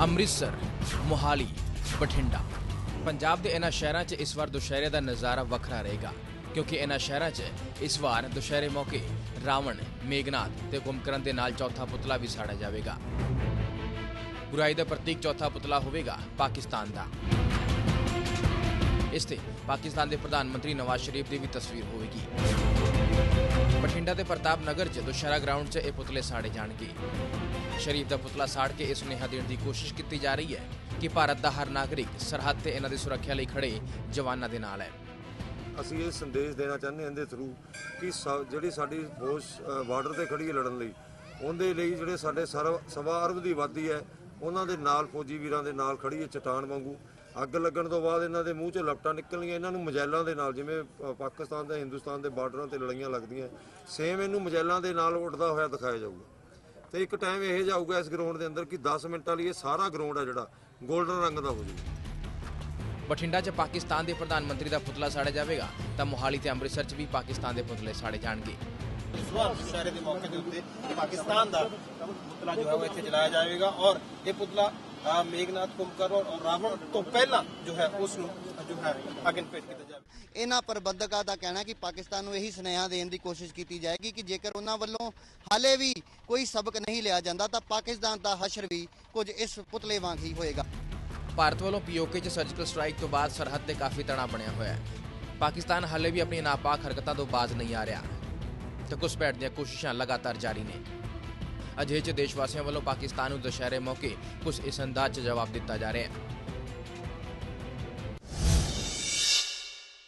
ਅੰਮ੍ਰਿਤਸਰ, ਮੋਹਾਲੀ, ਬਠਿੰਡਾ। ਪੰਜਾਬ ਦੇ ਇਹਨਾਂ ਸ਼ਹਿਰਾਂ 'ਚ ਇਸ ਵਾਰ ਦੁਸ਼ਹਿਰੇ ਦਾ ਨਜ਼ਾਰਾ ਵੱਖਰਾ ਰਹੇਗਾ, ਕਿਉਂਕਿ ਇਹਨਾਂ ਸ਼ਹਿਰਾਂ 'ਚ ਇਸ ਵਾਰ ਦੁਸ਼ਹਿਰੇ ਮੌਕੇ ਰਾਵਣ ਮੇਘਨਾਥ ਤੇ ਕੁੰਭਕਰਨ ਦੇ ਨਾਲ ਚੌਥਾ ਪੁਤਲਾ ਵੀ ਸਾੜਿਆ ਜਾਵੇਗਾ। ਬੁਰਾਈ ਦਾ ਪ੍ਰਤੀਕ ਚੌਥਾ ਪੁਤਲਾ ਹੋਵੇਗਾ ਪਾਕਿਸਤਾਨ ਦਾ। ਇਸ ਤੇ ਪਾਕਿਸਤਾਨ ਦੇ ਪ੍ਰਧਾਨ ਮੰਤਰੀ ਨਵਾਜ਼ ਸ਼ਰੀਫ ਦੀ ਵੀ ਤਸਵੀਰ ਹੋਵੇਗੀ। ਬਠਿੰਡਾ ਦੇ ਪ੍ਰਤਾਪ ਨਗਰ 'ਚ ਦੁਸ਼ਹਿਰਾ ਗਰਾਊਂਡ 'ਚ ਇਹ ਪੁਤਲੇ ਸਾੜੇ ਜਾਣਗੇ। ਸ਼ਰੀਫ ਦਾ ਪੁਤਲਾ ਸਾੜ ਕੇ ਇਹ ਸੁਨੇਹਾ ਦੇਣ ਦੀ ਕੋਸ਼ਿਸ਼ ਕੀਤੀ ਜਾ ਰਹੀ ਹੈ ਕਿ ਭਾਰਤ ਦਾ ਹਰ ਨਾਗਰਿਕ ਸਰਹੱਦ ਤੇ ਇਹਨਾਂ ਦੀ ਸੁਰੱਖਿਆ ਲਈ ਖੜੇ ਜਵਾਨਾਂ ਦੇ ਨਾਲ ਹੈ। ਅਸੀਂ ਇਹ ਸੰਦੇਸ਼ ਦੇਣਾ ਚਾਹੁੰਦੇ ਹਾਂ ਇਹਦੇ ਥਰੂ ਕਿ ਸ- ਜਿਹੜੀ ਸਾਡੀ ਫੌਜ ਬਾਰਡਰ ਤੇ ਖੜੀ ਹੈ ਲੜਨ ਲਈ, ਉਹਦੇ ਲਈ ਜਿਹੜੇ ਸਾਡੇ ਸਰਵ- ਸਵਾ ਅਰਬ ਦੀ ਆਬਾਦੀ ਹੈ, ਉਹਨਾਂ ਦੇ ਨਾਲ ਫੌਜੀ ਵੀਰਾਂ ਦੇ ਨਾਲ ਖੜੀ ਹੈ ਚਟਾਨ ਵਾਂਗੂ। ਅੱਗ ਲੱਗਣ ਤੋਂ ਬਾਅਦ ਇਹਨਾਂ ਦੇ ਮੂੰਹ ਚੋਂ ਲਪਟਾਂ ਨਿਕਲਣਗੀਆਂ ਇਹਨਾਂ ਨੂੰ ਮਜੈਲਾਂ ਦੇ ਨਾਲ ਜਿਵੇਂ ਅ, ਪਾਕਿਸਤਾਨ ਤੇ ਹਿੰਦੁਸਤਾਨ ਦੇ ਬਾਰਡਰਾਂ ਤੇ ਲੜਾਈਆਂ ਲੱਗਦੀਆਂ। ਸੇਮ ਇਹਨੂੰ ਮਜੈਲਾਂ ਦੇ ਨਾਲ ਉੱਡਦਾ ਹੋਇਆ ਦਿਖਾਇਆ ਜਾਊਗਾ। ਤੇ ਇੱਕ ਟਾਈਮ ਇਹ ਜਾਊਗਾ ਇਸ ਗਰਾਊਂਡ ਦੇ ਅੰਦਰ ਕਿ 10 ਮਿੰਟਾਂ ਲਈ ਇਹ ਸਾਰਾ ਗਰਾਊਂਡ ਹੈ ਜਿਹੜਾ 골ਡਨ ਰੰਗ ਦਾ ਹੋ ਜਾਊਗਾ। ਬਠਿੰਡਾ 'ਚ ਪਾਕਿਸਤਾਨ ਦੇ ਪ੍ਰਧਾਨ ਮੰਤਰੀ ਦਾ ਪੁਤਲਾ ਸਾੜਿਆ ਜਾਵੇਗਾ ਤਾਂ ਮੋਹਾਲੀ ਤੇ ਅੰਮ੍ਰਿਤਸਰ 'ਚ ਵੀ ਪਾਕਿਸਤਾਨ ਦੇ ਪੁਤਲੇ ਸਾੜੇ ਜਾਣਗੇ। ਇਸ ਵਾਰ ਦੁਸ਼ਹਿਰੇ ਦੇ ਮੌਕੇ ਦੇ ਉੱਤੇ ਪਾਕਿਸਤਾਨ ਦਾ ਪੁਤਲਾ ਜੋ ਹੈ ਉਹ ਇੱਥੇ ਜਲਾਇਆ ਜਾਵੇਗਾ ਔਰ ਇਹ ਪੁਤਲਾ ਅ, ਮੇਘਨਾਥ ਕੁੰਭਕਰਨ ਔਰ ਰਾਵਣ ਤੋਂ ਪਹਿਲਾਂ ਜੋ ਹੈ ਉਸ ਨੂੰ ਜੋ ਹੈ ਅਗਨ ਪੇਸ਼ ਕੀਤਾ ਜਾਵੇ। ਇਹਨਾਂ ਪ੍ਰਬੰਧਕਾਂ ਦਾ ਕਹਿਣਾ ਕਿ ਪਾਕਿਸਤਾਨ ਨੂੰ ਇਹੀ ਸੁਨੇਹਾ ਦੇਣ ਦੀ ਕੋਸ਼ਿਸ਼ ਕੀਤੀ ਜਾਏਗੀ ਕਿ ਜੇਕਰ ਉਹਨਾਂ ਵੱਲੋਂ ਹਾਲੇ ਵੀ ਕੋਈ ਸਬਕ ਨਹੀਂ ਲਿਆ ਜਾਂਦਾ ਤਾਂ ਪਾਕਿਸਤਾਨ ਦਾ ਹਸ਼ਰ ਵੀ ਕੁਝ ਇਸ ਪੁਤਲੇ ਵਾਂਗ ਹੀ ਹੋਏਗਾ। ਭਾਰਤ ਵੱਲੋਂ ਪੀਓਕੇ 'ਚ ਸਰਜੀਕਲ ਸਟ੍ਰਾਈਕ ਤੋਂ ਬਾਅਦ ਸਰਹੱਦ ਤੇ ਕਾਫੀ ਤਣਾ ਬਣਿਆ ਹੋਇਆ ਹੈ। ਪਾਕਿਸਤਾਨ ਹਾਲੇ ਵੀ ਆਪਣੀ ਨਾਪਾਕ ਹਰਕਤਾਂ ਤੋਂ ਬਾਜ਼ ਨਹੀਂ ਆ ਰਿਹਾ। ਤੇ ਘੁਸਪੈਠ ਦੀਆਂ ਕੋਸ਼ਿਸ਼ਾਂ ਲਗਾਤਾਰ ਜਾਰੀ ਨੇ। ਅਜਿਹੇ 'ਚ ਦੇਸ਼ ਵਾਸੀਆਂ ਵੱਲੋਂ ਪਾਕਿਸਤਾਨ ਨੂੰ ਦੁਸ਼ਹਿਰੇ ਮੌਕੇ ਕੁਝ ਇਸ ਅੰਦਾਜ਼ 'ਚ ਜਵਾਬ ਦਿੱਤਾ ਜਾ ਰਿਹਾ ਹੈ।